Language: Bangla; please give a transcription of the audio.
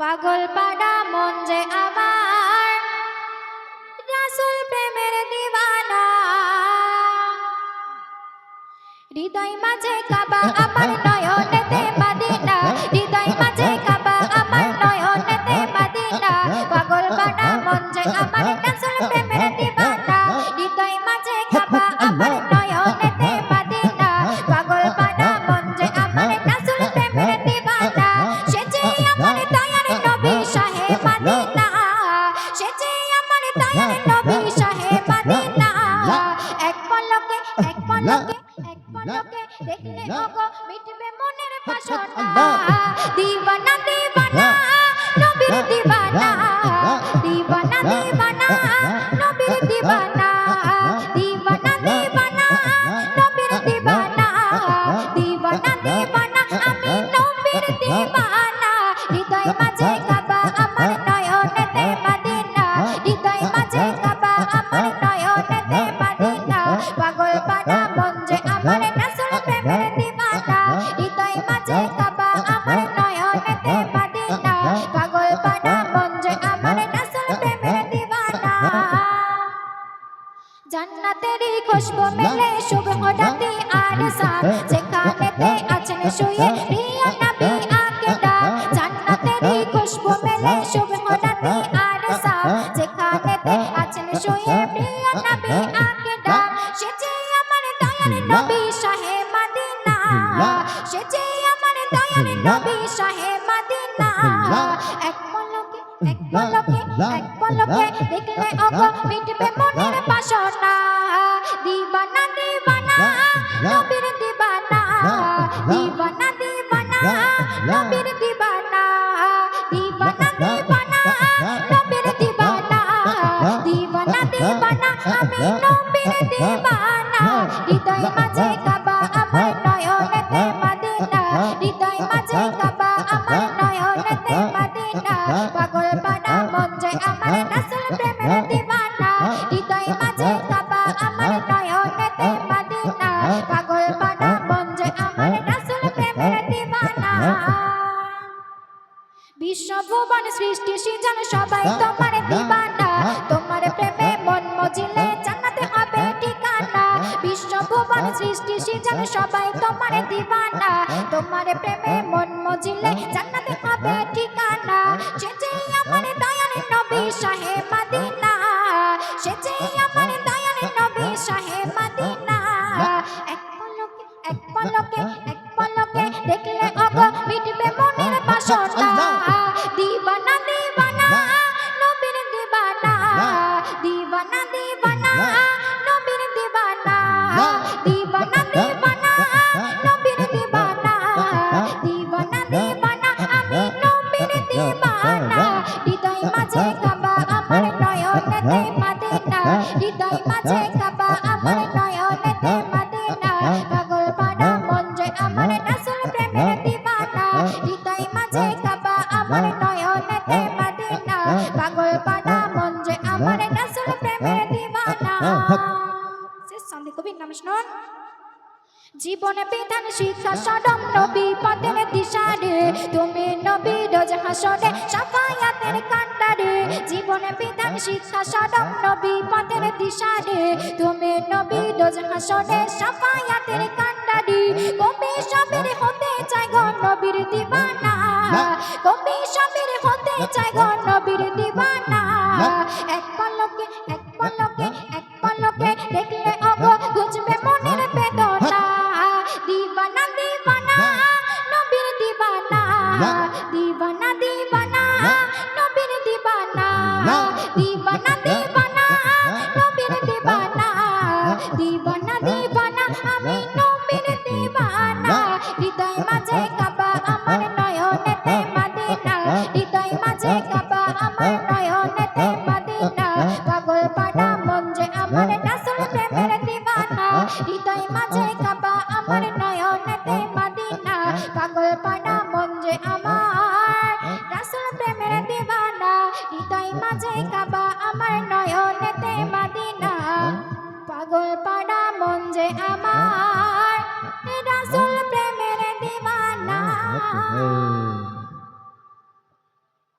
পাগল পাড়া মন যে আমার রাসুল প্রেমের দিবানা হৃদয় মাঝে কাবা আমার পলকে এক পলকে দেখলে ওগো মিটবে মনের বাসনা। আমার নয়নেতে মদিনা পাগল পানা মন যে আমার রাসূল প্রেমের দিবানা। জান্নাতেরই খুশবু মেলে শুভ রাতে আর সাম যেখানেতে আছেন শুয়ে প্রিয় নবী আকেদা। জান্নাতেরই খুশবু মেলে শুভ রাতে আর সাম যেখানেতে আছেন শুয়ে প্রিয় নবী আকেদা। সে যে আমার দয়ার নবী শাহে মদিনা, সে যে দয়ার নবী শাহে মদিনা। এক পলকে এক পলকে এক পলকে দেখলে ওগো মিটবে মনের বাসনা। দিবানা দিবানা নবীর দিবানা। দিবানা দিবানা নবীর দিবানা। দিবানা দিবানা নবীর দিবানা। দিবানা দিবানা আমি নবীর দিবানা। বিশ্বভুবন সৃষ্টি সিজন সবাই তোমার দিবানা। তোমার প্রেমে মন মজিলে জান্নাতে হবে ঠিকানা। বিশ্বভুবন সৃষ্টি সিজন সবাই তোমার দিবানা। তোমার প্রেমে মন মজিলে জান্নাতে হবে ঠিকানা। সে যে আমার দয়ার নবী শাহে মদিনা। সে যে আমার দয়ার নবী শাহে মদিনা। এক পলকে এক পলকে এক পলকে দেখলে অগো মিটবে বাসনা দিবানা দিবানা নবীর দিবানা দিবানা দিবানা নবীর দিবানা দিবানা দিবানা নবীর দিবানা দিবানা দিবানা আমি নবীর দিবানা হৃদয় মাঝে শেষ সন্ধে কবির নাম শুনুন। জীবনে বিধান শিক্ষা সদম নবী পথের দিশারে। তুমি নবী রোজ হাসরে সাফায়াতের কান্ডারে। জীবনে বিধান শিক্ষা সদম নবী পথের দিশারে। তুমি নবী রোজ হাসরে সাফায়াতের কান্ডারে। কবি সবের হতে চাই গো নবীর দিবানা। কবি সবের হতে চাই গো দিবানা দিবানা নবীর দিবানা। দিবানা দিবানা নবীর দিবানা। দিবানা দিবানা আমি নবীর দিবানা। হৃদয় মাঝে কাবা আমার নয়নেতে মদিনা। হৃদয় মাঝে কাবা আমার নয়নেতে মদিনা। পাগল পাড়া মন যে আমার রাসূল প্রেমের দিবানা। হৃদয় মাঝে কাবা আমার নয়নেতে মদিনা। পাগল পাড়া পাগল পাড়া মন যে আমার। রাসূল প্রেমের দিবানা।